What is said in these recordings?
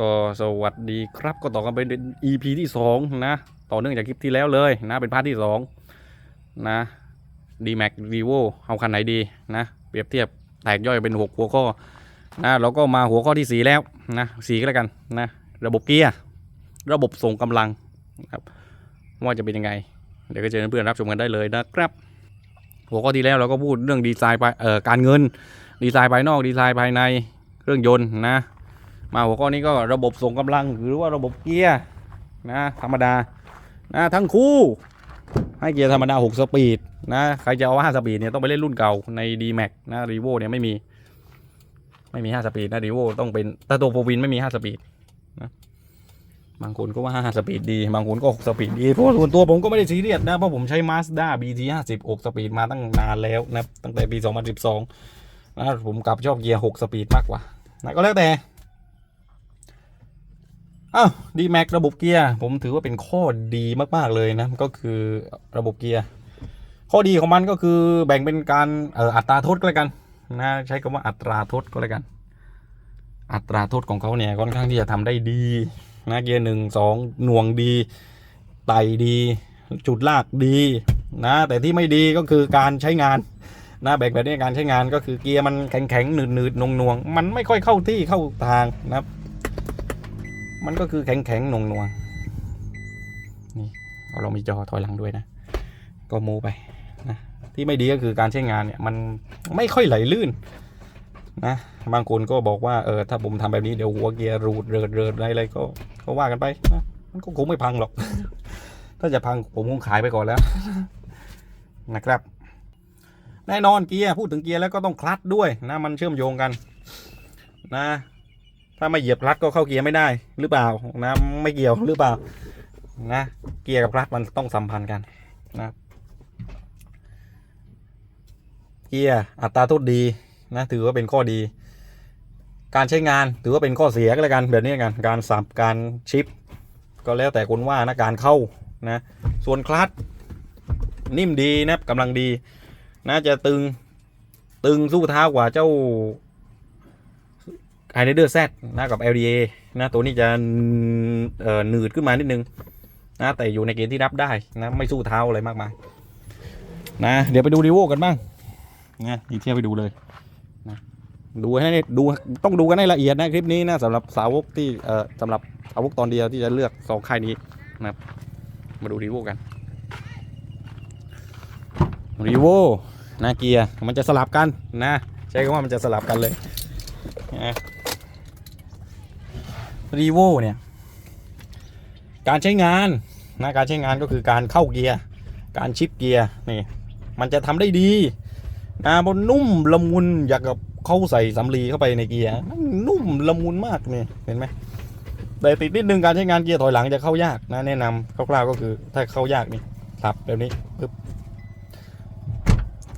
ก็สวัสดีครับก็ต่อกันเป็น EP ที่สองนะต่อเนื่องจากคลิปที่แล้วเลยนะเป็นพาร์ทที่สองนะ d m a x r e v o เอาคันไหนดีนะเปรียบเทียบแตกย่อยเป็น 6 หัวข้อนะเราก็มาหัวข้อที่ 4 แล้วนะสีก็แล้วกันนะระบบเกียร์ระบบส่งกำลังครับว่าจะเป็นยังไง เดี๋ยวก็เจอเพื่อนรับชมกันได้เลยนะครับ หัวข้อที่แล้วเราก็พูดเรื่องดีไซน์ไปเอ่อการเงิน ดีไซน์ภายนอกดีไซน์ภายในเครื่องยนต์นะ มาหัวข้อนี้ก็ระบบส่งกำลังหรือว่าระบบเกียร์นะธรรมดานะทั้งคู่ให้เกียร์ธรรมดา 6 สปีดนะใครจะเอา5สปีดเนี่ยต้องไปเล่นรุ่นเก่าใน d m a x นะ r e v o เนี่ยไม่มี ไม่มี 5 สปีดนะ r e v o ต้องเป็นถ้าตัวโฟวินไม่มี 5 สปีดนะบางคนก็ว่า 5 สปีดดี บางคนก็ 6 สปีดดี เพราะส่วนตัวผมก็ไม่ได้ซีเรียสนะ เพราะผมใช้ Mazda BT 50 6สปีดมาตั้งนานแล้วนะตั้งแต่ปี 2012นะผมกลับชอบเกียร์ 6 สปีดมากกว่านะก็แล้วแต่ อ้าวดีแม็กระบบเกียร์ผมถือว่าเป็นข้อดีมากๆเลยนะ ก็คือระบบเกียร์ข้อดีของมันก็คือแบ่งเป็นการเอ่ออัตราโทษก็แล้วกันนะใช้คำว่าอัตราโทษก็แล้วกัน อัตราโทษของเขาเนี่ยค่อนข้างที่จะทำได้ดีนะเกียร์หนึ่งสองหน่วงดีไต่ดี จุดลากดีนะแต่ที่ไม่ดีก็คือการใช้งานนะแบ่งแบบนี้การใช้งานก็คือเกียร์มันแข็งแข็งๆหนืดหนืดๆนงนงๆ มันไม่ค่อยเข้าที่เข้าทางนะครับ มันก็คือแข็งแข็งๆหน่วงนวงๆนี่เรามีจอถอยหลังด้วยนะ ก็โมไปนะที่ไม่ดีก็คือการใช้งานเนี่ยมันไม่ค่อยไหลลื่นนะบางคนก็บอกว่าเออถ้าผมทำแบบนี้เดี๋ยวหัวเกียร์รูดเริดเริดอะไรอะไรก็ก็ว่ากันไปนะมันก็คงไม่พังหรอก ถ้าจะพังผมคงขายไปก่อนแล้วนะครับแน่นอนเกียร์พูดถึงเกียร์แล้วก็ต้องคลัตช์ด้วยนะมันเชื่อมโยงกันนะ ถ้าไม่เหยียบคลัตช์ก็เข้าเกียร์ไม่ได้หรือเปล่านะไม่เกี่ยวหรือเปล่านะเกียร์กับคลัตช์มันต้องสัมพันธ์กันนะเกียร์อัตราทษดีนะถือว่าเป็นข้อดี การใช้งานถือว่าเป็นข้อเสียก็แล้วกันแบบนี้กันการสับการชิป ก็แล้วแต่คนว่านะการเข้านะส่วนคลัตช์นิ่มดีนะกำลังดีนะจะตึงตึงสู้เท้ากว่าเจ้า ไฮเดอร์แซดนะกับ LDA นะตัวนี้จะเอ่อหนืดขึ้นมานิดนึงนะแต่อยู่ในเกณฑ์ที่รับได้นะไม่สู้เท้าอะไรมากมายนะเดี๋ยวไปดูรีโวกันบ้างนะดีเทียไปดูเลยนะดูให้ดูต้องดูกันให้ละเอียดนะคลิปนี้นะสำหรับสาวกที่เอ่อสำหรับสาวกตอนเดียวที่จะเลือกสองค่ายนี้นะครับมาดูรีโวกันรีโวนะเกียร์มันจะสลับกันนะใช้คำว่ามันจะสลับกันเลย รีโวเนี่ย การใช้งานนะการใช้งานก็คือการเข้าเกียร์ การชิปเกียร์นี่มันจะทำได้ดีนะบนนุ่มละมุนอยากกับเข้าใส่สำลีเข้าไปในเกียร์นุ่มละมุนมากนี่เห็นไหมแต่ติดนิดนึงการใช้งานเกียร์ถอยหลังจะเข้ายากนะแนะนำคร่าวๆก็คือถ้าเข้ายากนี่ครับแบบนี้ปึ๊บ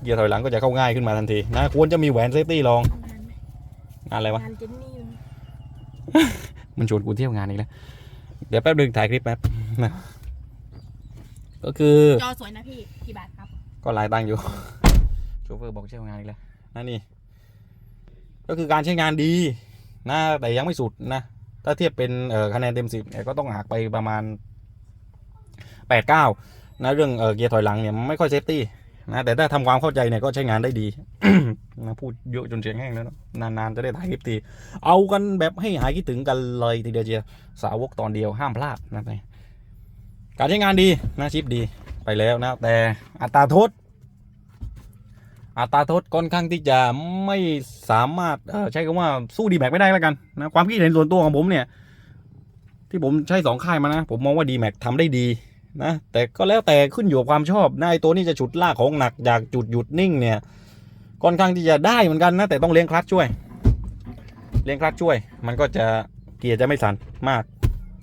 เกียร์ถอยหลังก็จะเข้าง่ายขึ้นมาทันทีนะควรจะมีแหวนเซฟตี้รองงานอะไรวะงานเจนนี่ มันชวนกูเที่ยวงานอีกแล้ว เดี๋ยวแป๊บนึงถ่ายคลิปแป๊บนะก็คือจอสวยนะพี่กี่บาทครับ ก็หลายตังค์อยู่ โชเฟอร์บอกเที่ยวงานอีกแล้วนั่นนี่ ก็คือการใช้งานดีนะแต่ยังไม่สุดนะ ถ้าเทียบเป็นเอ่อคะแนนเต็มสิบเนี่ยก็ต้องหักไปประมาณแปดเก้านะเรื่องเอ่อเกียร์ถอยหลังเนี่ยมันไม่ค่อยเซฟตี้ นะแต่ถ้าทำความเข้าใจเนี่ยก็ใช้งานได้ดีนะพูดเยอะจนเสียงแห้งแล้วนานๆ จะได้ถ่ายคลิปที เอากันแบบให้หายคิดถึงกันเลยทีเดียวเจียวสาวกตอนเดียวห้ามพลาดนะไปการใช้งานดีนะชิปดีไปแล้วนะ แต่อัตราโทษอัตราโทษค่อนข้างที่จะไม่สามารถเออใช้คำว่าสู้ดีแม็กไม่ได้แล้วกันนะความคิดเห็นส่วนตัวของผมเนี่ย ที่ผมใช้สองค่ายมานะ ผมมองว่าดีแม็กทำได้ดี นะแต่ก็แล้วแต่ขึ้นอยู่กับความชอบนะไอ้ตัวนี้จะฉุดลากของหนักจากจุดหยุดนิ่งเนี่ยค่อนข้างที่จะได้เหมือนกันนะแต่ต้องเลี้ยงคลัตช์ช่วย เลี้ยงคลัตช์ช่วย มันก็จะเกียร์จะไม่สั่นมาก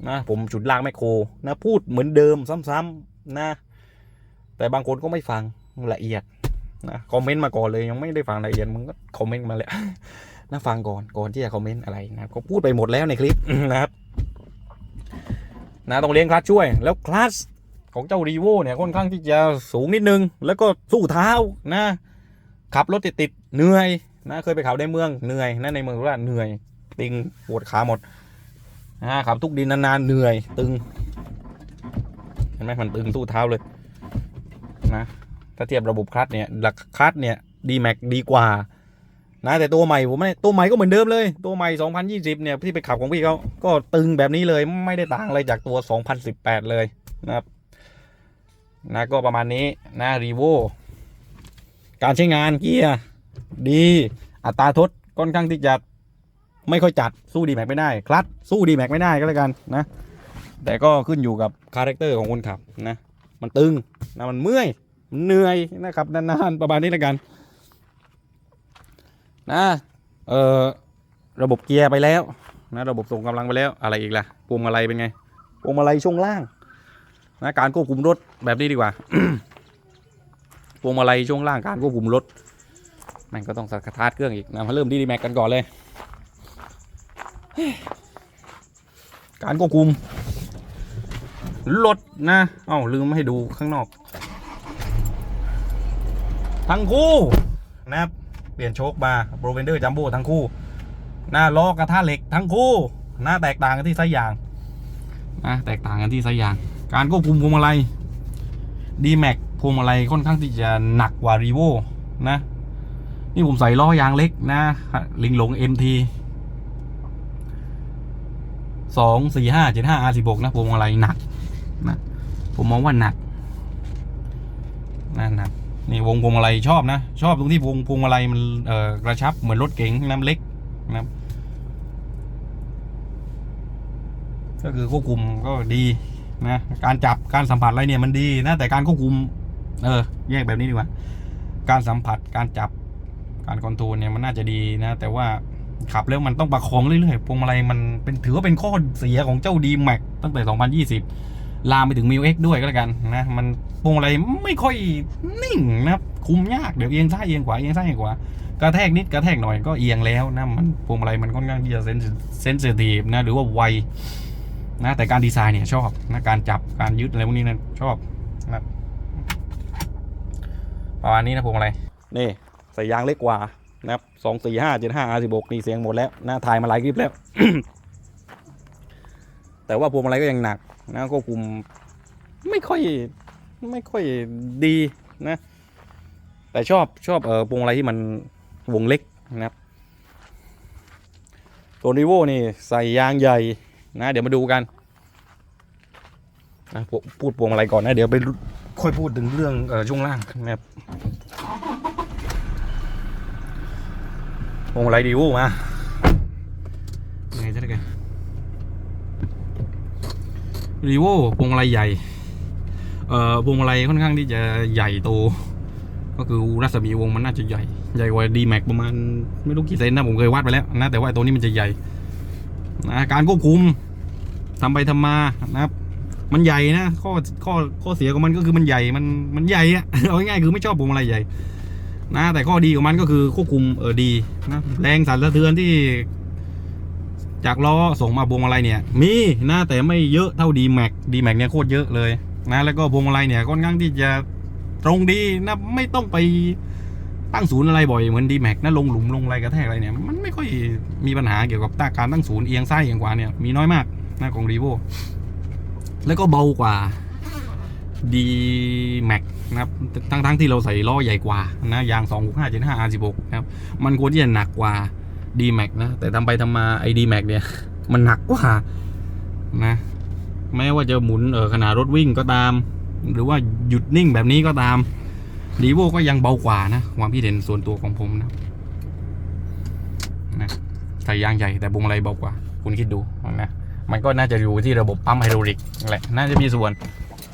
นะผมฉุดลากแมคโครนะพูดเหมือนเดิมซ้ำๆนะ แต่บางคนก็ไม่ฟังละเอียดนะคอมเมนต์มาก่อนเลยยังไม่ได้ฟังละเอียดมึงก็คอมเมนต์มาเลยนะฟังก่อนก่อนที่จะคอมเมนต์อะไรนะก็พูดไปหมดแล้วในคลิปนะครับนะต้องเลี้ยงคลัตช์ช่วย แล้วคลัตช์ ของเจ้ารีโวเนี่ยค่อนข้างที่จะสูงนิดนึง แล้วก็สู้เท้านะขับรถติดติดเหนื่อยนะเคยไปขับในเมืองเหนื่อยนะในเมืองสุราษฎร์เหนื่อยติงปวดขาหมดนะขับทุกดินนานๆเหนื่อย ตึงเห็นไหมมันตึงสู้เท้าเลยนะถ้าเทียบระบบคลัตช์เนี่ยหลักคลัตช์เนี่ยดีแม็กดีกว่านะแต่ตัวใหม่ผมไม่ตัวใหม่ก็เหมือนเดิมเลย ตัวใหม่ 2020 เนี่ยที่ไปขับของพี่เขาก็ตึงแบบนี้เลยไม่ได้ต่างอะไรจากตัว 2018 เลยนะครับ นะก็ประมาณนี้นะรีโวการใช้งานเกียร์ดีอัตราทดค่อนข้างที่จะไม่ค่อยจัดสู้ดีแม็กไม่ได้คลัตสู้ดีแม็กไม่ได้ก็แล้วกันนะ แต่ก็ขึ้นอยู่กับคาแรคเตอร์ของคนขับนะ มันตึงนะมันเมื่อยมันเหนื่อยนะครับนานๆประมาณนี้แล้วกันนะเออระบบเกียร์ไปแล้วนะระบบส่งกำลังไปแล้วอะไรอีกล่ะพวงมาลัยเป็นไงพวงมาลัยช่วงล่าง นะการควบคุมรถแบบนี้ดีกว่าพวงมาลัยช่วงล่างการควบคุมรถม่งก็ต้องสตาร์ทเครื่องอีกนะมาเริ่มดีดีแม็กกันก่อนเลย การควบคุมรถนะเอ้าลืมไม่ให้ดูข้างนอก ทั้งคู่นะครับเปลี่ยนโชคมาโบรเวนเดอร์จัมโบ้ทั้งคู่หน้าล้อกระทะเหล็กทั้งคู่ หน้าแตกต่างกันที่ไซส์ยางนะแตกต่างกันที่ไซส์ยาง การควบคุมพวงมาลัยดีแม็กพวงมาลัยค่อนข้างที่จะหนักกว่ารีโวนะ นี่ผมใส่ล้อยางเล็กนะ ลิงหลง MT สองสี่ห้าเจ็ดห้า R สิบหกนะพวงมาลัยหนักนะผมมองว่าหนักนะหนักนี่วงพวงมาลัยชอบนะ ชอบตรงที่วงพวงมาลัยมันเอ่อกระชับเหมือนรถเก๋งน้ำเล็กนะครับก็คือควบคุมก็ดี นะการจับการสัมผัสอะไรเนี่ยมันดีนะแต่การควบคุม เออ แยกแบบนี้ดีกว่า การสัมผัสการจับการคอนโทรลเนี่ยมันน่าจะดีนะ แต่ว่าขับแล้วมันต้องประคองเรื่อยๆพวงมาลัยมันเป็นถือว่าเป็นข้อเสียของเจ้าดีแม็กตั้งแต่ 2020 ลามไปถึงมิวเอ็กด้วยก็แล้วกันนะมันพวงมาลัยไม่ค่อยนิ่งนะครับคุมยากเดี๋ยวเอียงซ้ายเอียงขวาเอียงซ้ายเอียงขวากระแทกนิดกระแทกหน่อยก็เอียงแล้วนะมันพวงมาลัยมันค่อนข้างที่จะเซนเซนซิทีฟนะหรือว่าไว นะแต่การดีไซน์เนี่ยชอบนะการจับการยึดอะไรพวกนี้นะชอบนะประมาณนี้นะพวงมาลัยนี่ใส่ยางเล็กกว่านะครับสองสี่ห้าเจ็ดห้าอาสิบหกนี่เสียงหมดแล้วนะถ่ายมาหลายคลิปแล้ว แต่ว่าพวงมาลัยก็ยังหนักนะควบคุมไม่ค่อยไม่ค่อยดีนะ แต่ชอบชอบเออพวงมาลัยที่มันวงเล็กนะครับตัวรีโวนี่ใส่ยางใหญ่ นะ เดี๋ยวมาดูกันนะพูพูดพวงมาลัยก่อนนะ เดี๋ยวไปค่อยพูดถึงเรื่องเออช่วงล่างนะครับพวงมาลัยรีโวมาไงจะได้กันรีโวพวงมาลัยใหญ่ เอ่อพวงมาลัยค่อนข้างที่จะใหญ่โต ก็คือรัศมีวงมันน่าจะใหญ่ ใหญ่กว่าดีแม็กประมาณไม่รู้กี่เซนนะผมเคยวัดไปแล้วนะแต่ว่าตัวนี้มันจะใหญ่ นะการควบคุมทำไปทำมานะครับ มันใหญ่นะข้อข้อข้อเสียของมันก็คือมันใหญ่มันมันใหญ่อะเอาง่ายๆคือไม่ชอบพวงมาลัยใหญ่นะแต่ข้อดีของมันก็คือควบคุมเออดีนะแรงสั่นสะเทือนที่ จากล้อส่งมาพวงมาลัยเนี่ย มีนะแต่ไม่เยอะเท่าดีแม็กดีแม็กเนี่ยโคตรเยอะเลยนะแล้วก็พวงมาลัยเนี่ยค่อนข้างที่จะตรงดีนะไม่ต้องไป ตั้งศูนย์อะไรบ่อยเหมือนดีแม็กนะลงหลุมลงอะไรกระแทกอะไรเนี่ยมันไม่ค่อยมีปัญหาเกี่ยวกับตาการตั้งศูนย์เอียงซ้ายเอียงขวาเนี่ยมีน้อยมากนะของรีโวแล้วก็เบากว่าดีแม็กนะครับทั้งทั้งๆที่เราใส่ล้อใหญ่กว่านะยาง 2 6 5 7 5 R16 นะครับมันควรที่จะหนักกว่า d m a x นะแต่ทำไปทำมาไอ้ d m a x เนี่ย มันหนักกว่านะแม้ว่าจะหมุนเออขนาดรถวิ่งก็ตาม หรือว่าหยุดนิ่งแบบนี้ก็ตาม ดีโวก็ยังเบากว่านะความคิดเห็นส่วนตัวของผมนะนะใส่ยางใหญ่แต่บุงอะไรเบากว่า คุณคิดดูนะมันก็น่าจะอยู่ที่ระบบปั๊มไฮดรอลิกนั่นแหละน่าจะมีส่วน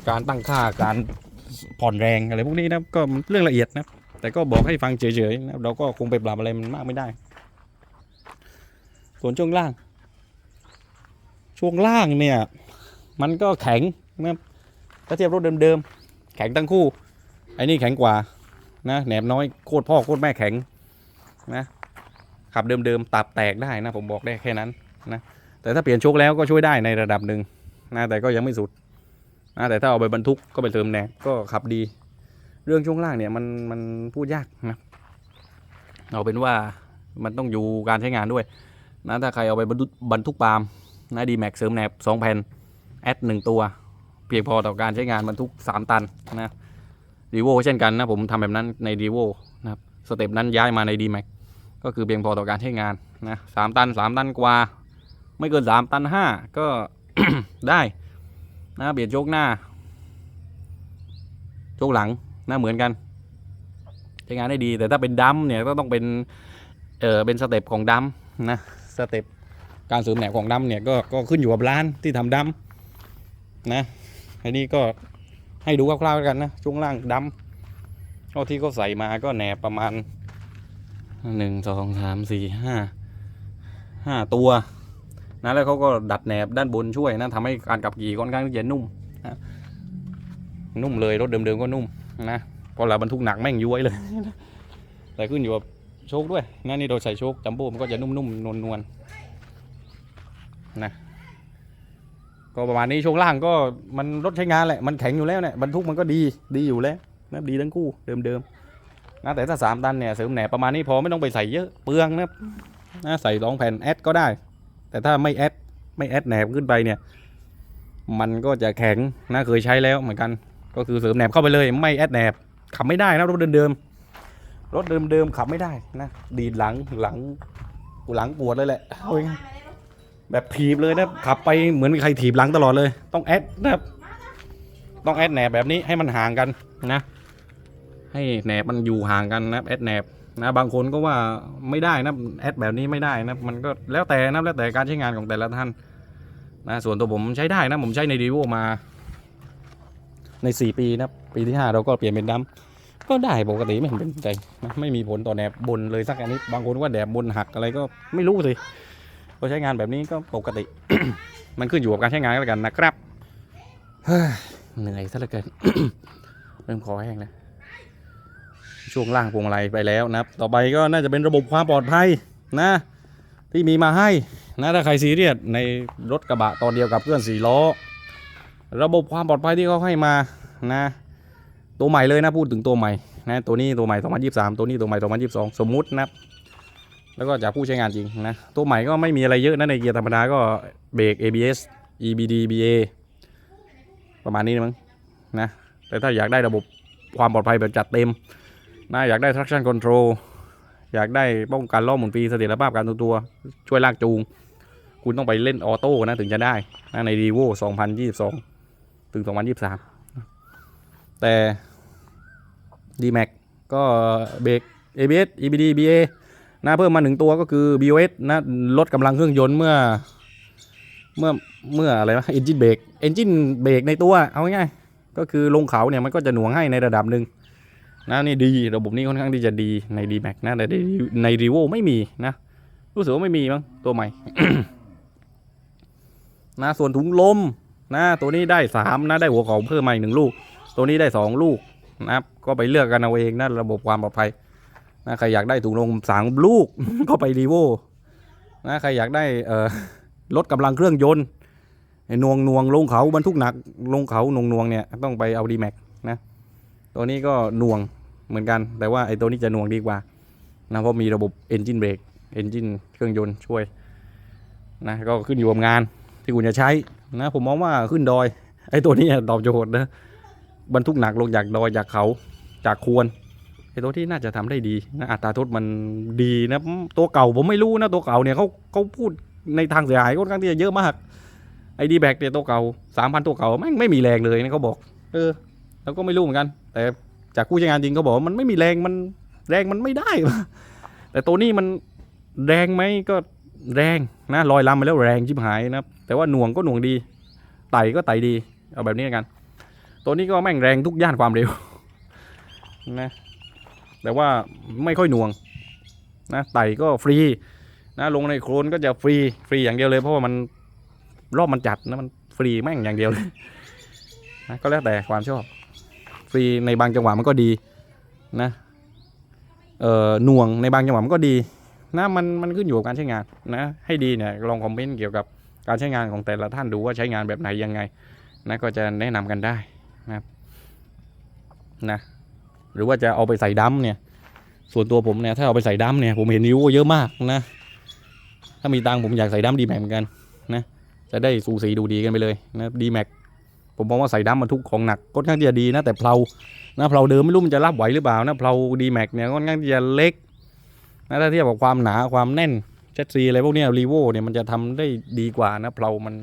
การตั้งค่าการผ่อนแรงอะไรพวกนี้นะก็เรื่องละเอียดนะแต่ก็บอกให้ฟังเฉยๆนะเราก็คงไปปรับอะไรมันมากไม่ได้ ส่วนช่วงล่าง ช่วงล่างเนี่ย มันก็แข็งนะถ้าเทียบรถเดิมๆ แข็งทั้งคู่ ไอ้นี่แข็งกว่านะแหนบน้อยโคตรพ่อโคตรแม่แข็งนะขับเดิมๆตับแตกได้นะผมบอกได้แค่นั้นนะแต่ถ้าเปลี่ยนโชคแล้วก็ช่วยได้ในระดับหนึ่งนะแต่ก็ยังไม่สุดนะแต่ถ้าเอาไปบรรทุกก็ไปเติมแหนบก็ขับดี เรื่องช่วงล่างเนี่ยมันมันพูดยากนะเอาเป็นว่ามันต้องอยู่การใช้งานด้วยนะถ้าใครเอาไปบรรทุกปาล์มนะดีแม็กเสริมแหนบสองแผ่นแอดหนึ่งตัว เพียงพอต่อการใช้งานบรรทุก3ตันนะ รีโวเช่นกันนะผมทำแบบนั้นในรีโวนะครับสเต็ปนั้นย้ายมาใน d m a x ก็คือเพียงพอต่อการใช้งานนะสามตัน3ตันกว่า ไม่เกิน3ตัน5ก็ได้นะเบียดโชกหน้า โชกหลังนะเหมือนกัน ใช้งานได้ดีแต่ถ้าเป็นดัมเนี่ยก็ต้องเป็นเออเป็นสเต็ปของดัมนะสเต็ปการเสริมแหนบของดัมเนี่ยก็ก็ขึ้นอยู่กับร้านที่ทำดัมนะอันนี้ก็ ให้ดูคร่าวๆกันนะช่วงล่างดัมก็ที่เขาใส่มาก็แหนบประมาณหนึ่งสองสามสี่ห้าห้าตัวนะแล้วเขาก็ดัดแหนบด้านบนช่วยนะทำให้การขับขี่ค่อนข้างที่จะนุ่มนะนุ่มเลยรถเดิมๆก็นุ่มนะพราะเราบรรทุกหนักแม่งย้วยเลย แต่ขึ้นอยู่กับโชคด้วยนะนี่เราใส่โชคจัมโบ้มันก็จะนุ่มๆนวลๆนะ ก็ประมาณนี้ช่วงล่างก็มันรถใช้งานแหละมันแข็งอยู่แล้วเนี่ยบรรทุกมันก็ดีดีอยู่แล้วนะดีทั้งคู่เดิมๆนะแต่ถ้าสามตันเนี่ยเสริมแหนบประมาณนี้พอไม่ต้องไปใส่เยอะเปลืองนะนะใส่สองแผ่นแอดก็ได้ แต่ถ้าไม่แอดไม่แอดแหนบขึ้นไปเนี่ยมันก็จะแข็งนะเคยใช้แล้วเหมือนกัน ก็คือเสริมแหนบเข้าไปเลยไม่แอดแหนบขับไม่ได้นะรถเดิมๆรถเดิมๆขับไม่ได้นะดีดหลังหลังหลังปวดเลยแหละเอาง่ายๆ แบบถีบเลยนะขับไปเหมือนมีใครถีบหลังตลอดเลย ต้องแอดนะครับต้องแอดแหนบแบบนี้ให้มันห่างกันนะ ให้แหนบมันอยู่ห่างกันนะแอดแหนบนะบางคนก็ว่าไม่ได้นะแอดแบบนี้ไม่ได้นะมันก็แล้วแต่นะแล้วแต่การใช้งานของแต่ละท่านนะส่วนตัวผมใช้ได้นะผมใช้ในดีโวมา ใน 4 ปีนะปีที่ 5 เราก็เปลี่ยนเป็นดำก็ได้ปกติไม่เห็นเป็นใจนะไม่มีผลต่อแหนบบนเลยสักอันนี้บางคนว่าแหนบบนหักอะไรก็ไม่รู้สิ ก็ใช้งานแบบนี้ก็ปกติ มันขึ้นอยู่กับการใช้งานก็แล้วกันนะครับเฮ้ยเหนื่อยซะเหลือเกินเริ่มคอแห้งแล้วช่วงล่างพวงมาลัยไปแล้วนะครับ ต่อไปก็น่าจะเป็นระบบความปลอดภัยนะ ที่มีมาให้นะถ้าใครซีเรียสในรถกระบะตอนเดียวกับเพื่อนสี่ล้อ ระบบความปลอดภัยที่เขาให้มานะ ตัวใหม่เลยนะพูดถึงตัวใหม่นะตัวนี้ตัวใหม่ 2023 ตัวนี้ตัวใหม่ 2022 สมมุตินะครับ แล้วก็จากผู้ใช้งานจริงนะ ตัวใหม่ก็ไม่มีอะไรเยอะนะในเกียร์ธรรมดาก็เบรก ABS EBD BA ประมาณนี้นะมั้งนะ แต่ถ้าอยากได้ระบบความปลอดภัยแบบจัดเต็มนะอยากได้ traction control อยากได้ป้องกันล้อหมุนฟรีเสถียรภาพการทรงตัว ช่วยลากจูง คุณต้องไปเล่นออโต้นะถึงจะได้นะใน r e v o 2022 ถึง 2023 แต่ D-Max ก็เบรก ABS EBD BA นะเพิ่มมาหนึ่งตัวก็คือ BOS นะลดกำลังเครื่องยนต์เมื่อ เมื่อเมื่ออะไรวะ engine brake engine brake ในตัวเอาง่ายๆก็คือลงเขาเนี่ยมันก็จะหน่วงให้ในระดับหนึ่งนะนี่ดีระบบนี้ค่อนข้างที่จะดีใน d m a x นะแต่ใน r e v o ไม่มีนะ รู้สึกว่าไม่มีมั้งตัวใหม่นะส่วนถุงลมนะตัวนี้ได้สามนะได้หัวของเพิ่มมาอีกหนึ่งลูก ตัวนี้ได้สองลูกนะครับก็ไปเลือกกันเอาเองนะระบบความปลอดภัย นะใครอยากได้ถุงลมสามลูก ก็ไป r e v o นะใครอยากได้เอ่อลดกำลังเครื่องยนต์นวงนวงลงเขาบรรทุกหนักลงเขาหนวงนวงเนี่ยต้องไปเอา d m a x นะตัวนี้ก็นวงเหมือนกัน แต่ว่าไอ้ตัวนี้จะนวงดีกว่านะเพราะมีระบบ engine brake engine เครื่องยนต์ช่วยนะก็ขึ้นอยู่กับงานที่คุณจะใช้นะผมมองว่าขึ้นดอยไอ้ตัวนี้ตอบโจทย์นะบรรทุกหนักลงจากดอยจากเขาจากควร ไอ้ตัวที่น่าจะทำได้ดีนะอัตราโทษมันดีนะตัวเก่าผมไม่รู้นะตัวเก่าเนี่ยเขาเขาพูดในทางเสียหายค่อนข้างที่จะเยอะมากไอ้ดีแบกเนี่ยตัวเก่าสามพันตัวเก่าแม่งไม่มีแรงเลยนะเขาบอก เออเราก็ไม่รู้เหมือนกัน แต่จากผู้ใช้งานจริงเขาบอกมันไม่มีแรงมันแรงมันไม่ได้ แต่ตัวนี้มันแรงไหมก็แรงนะลอยลำไปแล้วแรงชิบหายนะแต่ว่าหน่วงก็หน่วงดีไต่ก็ไต่ดีเอาแบบนี้กัน ตัวนี้ก็แม่งแรงทุกย่านความเร็วนะ แต่ว่าไม่ค่อยหน่วงนะไต่ก็ฟรีนะลงในโคลนก็จะฟรีฟรีอย่างเดียวเลย เพราะว่ามันรอบมันจัดนะมันฟรีแม่งอย่างเดียวเลยนะก็แล้วแต่ความชอบ ฟรีในบางจังหวะมันก็ดีนะเอ่อหน่วงในบางจังหวะมันก็ดีนะมันมันขึ้นอยู่กับการใช้งานนะให้ดีเนี่ยลองคอมเมนต์เกี่ยวกับการใช้งานของแต่ละท่านดูว่าใช้งานแบบไหนยังไงนะก็จะแนะนำกันได้นะครับนะ หรือว่าจะเอาไปใส่ดัมเนี่ย ส่วนตัวผมเนี่ยถ้าเอาไปใส่ดัมเนี่ยผมเห็นนิ้วเยอะมากนะ ถ้ามีตังผมอยากใส่ดัมดีแม็กเหมือนกันนะจะได้สูสีดูดีกันไปเลยนะดีแม็กผมมองว่าใส่ดัมบรรทุกของหนักค่อนข้างที่จะดีนะแต่เพลานะเพลาเดิมไม่รู้มันจะรับไหวหรือเปล่านะเพลาดีแม็กเนี่ยค่อนข้างที่จะเล็กนะถ้าเทียบกับความหนาความแน่นเชสซีอะไรพวกนี้รีโวเนี่ยมันจะทำได้ดีกว่านะเพลามัน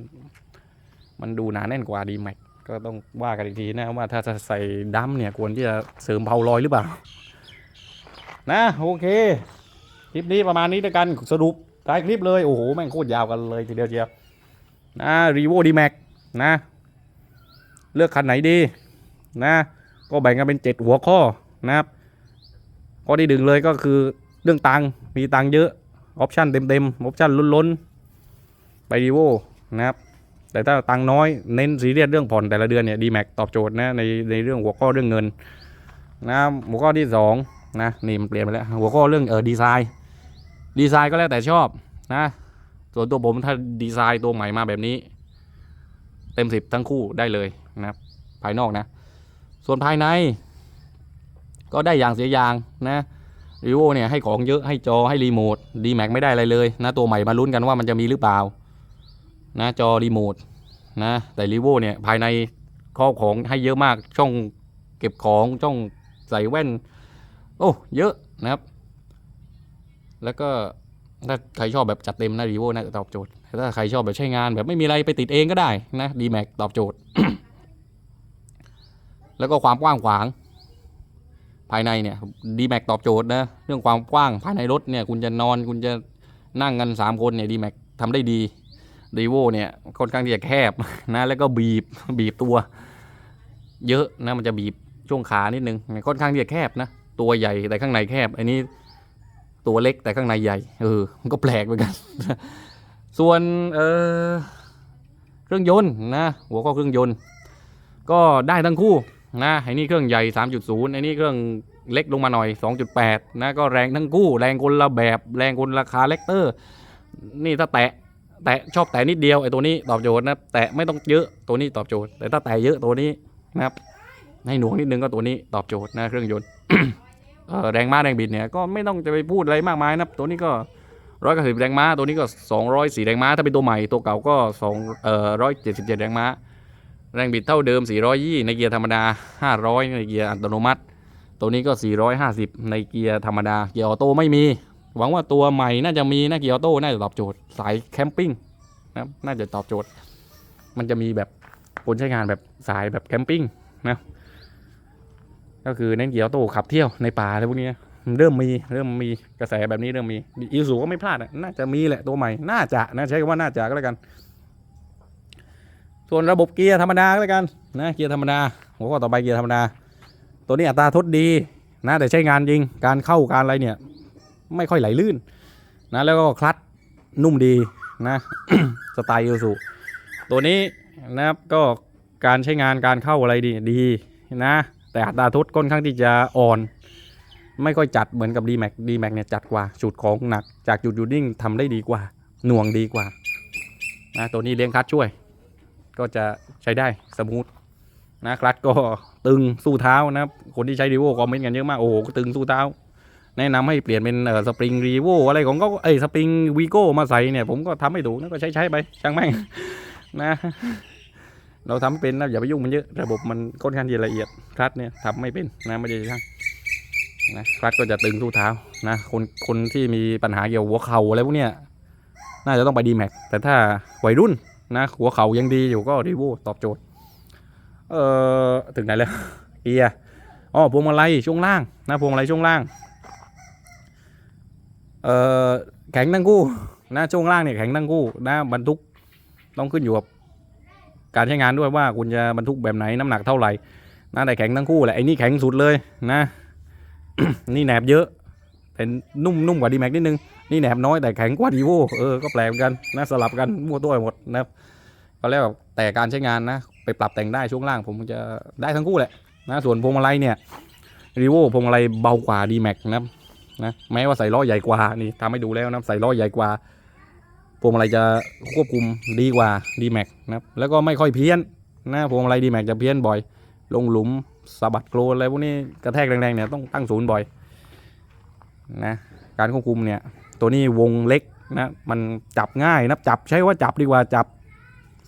มันดูหนาแน่นกว่าดีแม็ก ก็ต้องว่ากันอีกทีนะว่าถ้าจะใส่ดัมเนี่ยควรที่จะเสริมเพลาลอยหรือเปล่า นะโอเค คลิปนี้ประมาณนี้ด้วยกันสรุปท้ายคลิปเลย โอ้โห แม่งโคตรยาวกันเลยทีเดียวเชียวนะรีโวดีแม็กนะ เลือกคันไหนดีนะ ก็แบ่งกันเป็นเจ็ดหัวข้อนะครับข้อที่ดึงเลยก็คือเรื่องตังมีตังเยอะ ออปชั่นเต็มๆออปชั่นล้นๆ ไปรีโวนะครับ แต่ถ้าตังน้อยเน้นซีเรียสเรื่องผ่อนแต่ละเดือนเนี่ยดีแม็กตอบโจทย์นะในในเรื่องหัวข้อเรื่องเงินนะหัวข้อที่สองนะนี่มันเปลี่ยนไปแล้วหัวข้อเรื่องเออดีไซน์ดีไซน์ก็แล้วแต่ชอบนะส่วนตัวผมถ้าดีไซน์ตัวใหม่มาแบบนี้ เต็มสิบทั้งคู่ได้เลยนะครับภายนอกนะ ส่วนภายใน ก็ได้อย่างเสียอย่างนะรีโวเนี่ยให้ของเยอะให้จอให้รีโมทดีแม็กไม่ได้อะไรเลยนะตัวใหม่มาลุ้นกันว่ามันจะมีหรือเปล่า นะจอรีโมทนะแต่รีโวเนี่ยภายในข้อของให้เยอะมากช่องเก็บของช่องใส่แว่น โอ้เยอะนะครับ แล้วก็ถ้าใครชอบแบบจัดเต็มนะรีโวน่าจะตอบโจทย์ถ้าใครชอบแบบใช้งานแบบไม่มีอะไรไปติดเองก็ได้นะดีแม็กตอบโจทย์ แล้วก็ความกว้างขวาง ภายในเนี่ยดีแม็กตอบโจทย์นะเรื่องความกว้างภายในรถเนี่ยคุณจะนอนคุณจะนั่งกัน 3 คนเนี่ยดีแม็กทำได้ดี รีโวเนี่ยค่อนข้างที่จะแคบนะแล้วก็บีบบีบตัว เยอะนะมันจะบีบช่วงขานิดนึงค่อนข้างที่จะแคบนะตัวใหญ่แต่ข้างในแคบ อันนี้ตัวเล็กแต่ข้างในใหญ่เออมันก็แปลกเหมือนกัน ส่วนเออเครื่องยนต์นะหัวข้อเครื่องยนต์ ก็ได้ทั้งคู่นะไอ้นี่เครื่องใหญ่ 3.0ไอ้นี่เครื่องเล็กลงมาหน่อย 2.8 นะก็แรงทั้งคู่ แรงคนละแบบ แรงคนราคาเล็กเตอร์ นี่ถ้าแตะ แตะชอบแตะนิดเดียวไอ้ตัวนี้ตอบโจทย์นะแตะไม่ต้องเยอะตัวนี้ตอบโจทย์ แต่ถ้าแตะเยอะตัวนี้นะครับให้หน่วงนิดนึงก็ตัวนี้ตอบโจทย์นะเครื่องยนต์เออแรงม้าแรงบิดเนี่ยก็ไม่ต้องจะไปพูดอะไรมากมายนะตัวนี้ก็ร้อยกสิบแรงม้าตัวนี้ก็สองร้อยสี่แรงม้าถ้าเป็นตัวใหม่ตัวเก่าก็สองเอ่อร้อยเจ็ดสิบเจ็ดแรงม้า แรงบิดเท่าเดิมสี่ร้อยยี่ในเกียร์ธรรมดาห้าร้อยในเกียร์อัตโนมัติ ตัวนี้ก็สี่ร้อยห้าสิบในเกียร์ธรรมดาเกียร์ออโต้ไม่มี หวังว่าตัวใหม่น่าจะมีนะเกียร์ออโต้น่าจะตอบโจทย์สายแคมปิ้งนะน่าจะตอบโจทย์ มันจะมีแบบคนใช้งานแบบสายแบบแคมปิ้งนะก็คือเน้นเกียร์ออโต้ขับเที่ยวในป่าอะไรพวกนี้เริ่มมีเริ่มมีกระแสแบบนี้เริ่มมีอีซูก็ไม่พลาดอะน่าจะมีแหละตัวใหม่น่าจะนะใช้คำว่าน่าจะก็แล้วกัน ส่วนระบบเกียร์ธรรมดาก็แล้วกันนะเกียร์ธรรมดาหัวข้อต่อไปเกียร์ธรรมดา ตัวนี้อัตราทดดีนะแต่ใช้งานจริงการเข้าการอะไรเนี่ย ไม่ค่อยไหลลื่นนะแล้วก็คลัตช์นุ่มดีนะสไตล์อีซูตัวนี้นะครับก็การใช้งานการเข้าอะไรดีดีนะแต่อัตราทดค่อนข้างที่จะอ่อน ไม่ค่อยจัดเหมือนกับ d m a x d m a x เนี่ยจัดกว่าจุดของหนักจากจุดยูนิ่งทำได้ดีกว่า หน่วงดีกว่านะตัวนี้เลี้ยงคลัตช่วย ก็จะใช้ได้สมูทนะคลัตช์ก็ตึงสู้เท้านะครับคนที่ใช้รีโวคอมเมนต์กันเยอะมากโอ้โหตึงสู้เท้า แนะนำให้เปลี่ยนเป็นเอ่อสปริงรีโวอะไรของก็เอ้สปริงวีโก้มาใส่เนี่ยผมก็ทำไม่ถูกนะก็ใช้ใช้ไปช่างแม่งนะ เราทำไม่เป็นนะอย่าไปยุ่งมันเยอะระบบมันค่อนข้างที่จะละเอียดคลัตเนี่ยทำไม่เป็นนะไม่ใช่ช่างนะคลัตก็จะตึงสู้เท้านะคนคนที่มีปัญหาเกี่ยวกับหัวเข่าอะไรพวกเนี้ยน่าจะต้องไปดีแม็กแต่ถ้าวัยรุ่นนะหัวเข่ายังดีอยู่ก็รีโวตอบโจทย์เอ่อถึงไหนแล้วเกียอ๋อพวงมาลัยช่วงล่างนะพวงมาลัยช่วงล่าง เอ่อแข็งทั้งคู่นะช่วงล่างเนี่ยแข็งทั้งคู่นะบรรทุกต้องขึ้นอยู่กับการใช้งานด้วยว่าคุณจะบรรทุกแบบไหนน้ำหนักเท่าไหร่นะแต่แข็งทั้งคู่แหละไอ้นี่แข็งสุดเลยนะ นี่แหนบเยอะแต่นุ่มนุ่มกว่าดีแม็กนิดนึงนี่แหนบน้อยแต่แข็งกว่าดีโวเออก็แปลกกันนะสลับกันมั่วตัวหมดนะครับก็แล้วแต่การใช้งานนะ ไปปรับแต่งได้ช่วงล่างผมจะได้ทั้งคู่แหละนะส่วนพวงมาลัยเนี่ยรีโวพวงมาลัยเบากว่าดีแม็กนะครับ นะแม้ว่าใส่ล้อใหญ่กว่านี่ทำให้ดูแล้วนะใส่ล้อใหญ่กว่าพวงมาลัยจะควบคุมดีกว่า d m a x นะครับแล้วก็ไม่ค่อยเพี้ยนนะพวงมาลัย d m a x จะเพี้ยนบ่อย ลงหลุมสะบัดโคลนอะไรพวกนี้กระแทกแรงๆเนี่ยต้องตั้งศูนย์บ่อยนะการควบคุมเนี่ยตัวนี้วงเล็กนะมันจับง่ายนะจับใช้ว่าจับดีกว่าจับ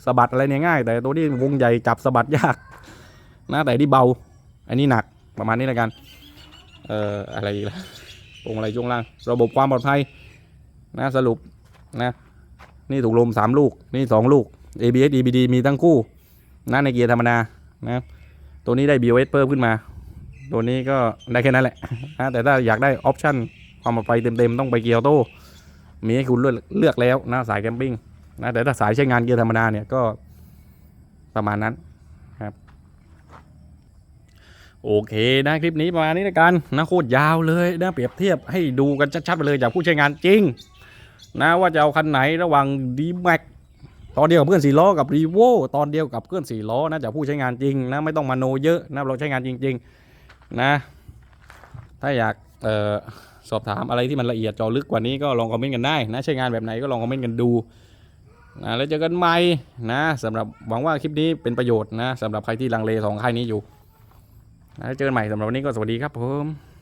สะบัดอะไรเนี่ยง่าย แต่ตัวนี้วงใหญ่จับสะบัดยากนะแต่ที่เบา อันนี้หนักประมาณนี้แล้วกัน เอ่ออะไรอีกล่ะ วงอะไรช่วงล่าง ระบบความปลอดภัยนะสรุปนะนี่ถูกลมสามลูก นี่สองลูก ABS EBD มีทั้งคู่นะในเกียร์ธรรมดานะตัวนี้ได้ BOS เพิ่มขึ้นมา ตัวนี้ก็ได้แค่นั้นแหละนะแต่ถ้าอยากได้ออปชั่นความปลอดภัยเต็มๆ ต้องไปเกียร์ออโต้มีให้คุณเลือกเลือกแล้วนะสายแคมปิ้งนะแต่ถ้าสายใช้งานเกียร์ธรรมดาเนี่ยก็ประมาณนั้น โอเคนะคลิปนี้ประมาณนี้ละกันนะโคตรยาวเลยนะเปรียบเทียบให้ดูกันชัดๆไปเลยจากผู้ใช้งานจริง นะว่าจะเอาคันไหนระหว่าง d m a x ตอนเดียวกับเพื่อนสี่ล้อกับ r ีโวตอนเดียวกับเพื่อนสี่ล้อนะจากผู้ใช้งานจริงนะไม่ต้องมาโนเยอะนะเราใช้งานจริง ๆ นะ ถ้าอยากออสอบถามอะไรที่มันละเอียดจอลึกกว่านี้ก็ลองคอมเมนต์กันได้นะใช้งานแบบไหนก็ลองคอมเมนต์กันดูนะแล้วเจอกันใหม่นะสำหรับหวังว่าคลิปนี้เป็นประโยชน์นะสำหรับใครที่ลังเลสองค่ายนี้อยู่ แล้วเจอกันใหม่สำหรับวันนี้ก็สวัสดีครับผม